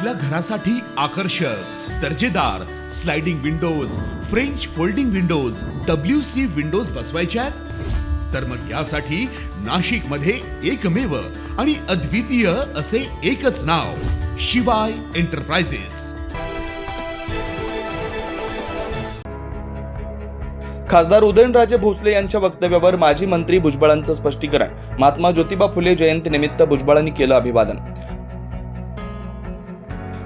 आपल्या घरासाठी आकर्षक दर्जेदार sliding windows French folding windows W C windows बसवायच्या आहेत? तर मग यासाठी नाशिकमध्ये एकमेव आणि अद्वितीय असे एकच नाव शिवाय एंटरप्राइजेस खासदार उदयनराजे भोसले यांच्या वक्तव्यावर माजी मंत्री भुजबळांचं स्पष्टीकरण महात्मा ज्योतिबा फुले जयंतीनिमित्त भुजबळांनी केलं अभिवादन.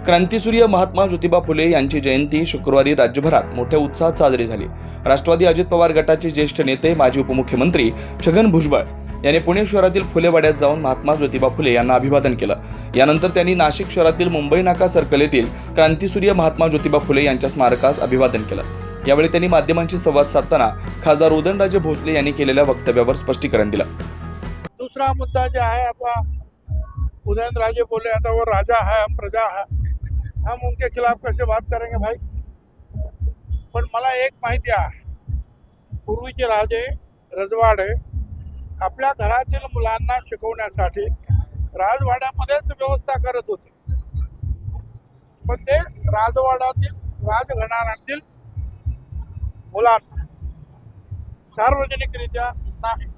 क्रांतीसूर्य महात्मा ज्योतिबा फुले यांची जयंती शुक्रवारी राज्यभरात मोठ्या उत्साहात साजरी झाली. राष्ट्रवादी अजित पवार गटाचे ज्येष्ठ नेते माजी उपमुख्यमंत्री छगन भुजबळ यांनी पुणे शहरातील फुलेवाड्यात जाऊन महात्मा ज्योतिबा फुले यांना अभिवादन केलं. यानंतर त्यांनी नाशिक शहरातील मुंबई नाका सर्कल येथील क्रांतीसूर्य महात्मा ज्योतिबा फुले यांच्या स्मारकास अभिवादन केलं. यावेळी त्यांनी माध्यमांशी संवाद साधताना खासदार उदयनराजे भोसले यांनी केलेल्या वक्तव्यावर स्पष्टीकरण दिलं. दुसरा मुद्दा जो आहे आपका उदयनराजे राजे आता वो राजा है हम प्रजा है हम उनके खिलाफ कैसे बात करेंगे भाई? पण मला एक माहिती आहे. पूर्वीचे राजे रजवाडे आपल्या घरातील मुलांना शिकवण्यासाठी राजवाड्यामध्येच व्यवस्था करत होते. पण ते राजवाड्यातील राजघराण्यातील मुलांना सार्वजनिकरित्या नाही.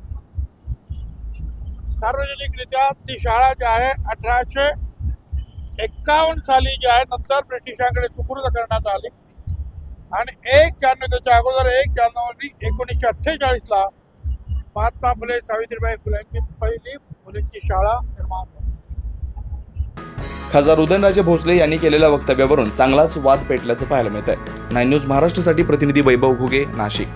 सार्वजनिकरित्या ती शाळा जी आहे अठराशे एक्कावन्न साली जे आहे नंतर ब्रिटिशांकडे सुपूर्द करण्यात आली. आणि एक जानेवारी त्याच्या अगोदर एक जानेवारी एकोणीसशे अठ्ठेचाळीसला महात्मा फुले सावित्रीबाई फुलेंची पहिली मुलींची शाळा निर्माण खासदार उदयनराजे भोसले यांनी केलेल्या वक्तव्यावरून चांगलाच वाद पेटल्याचं पाहायला मिळत आहे नाईन न्यूज महाराष्ट्रासाठी प्रतिनिधी वैभव घुगे नाशिक.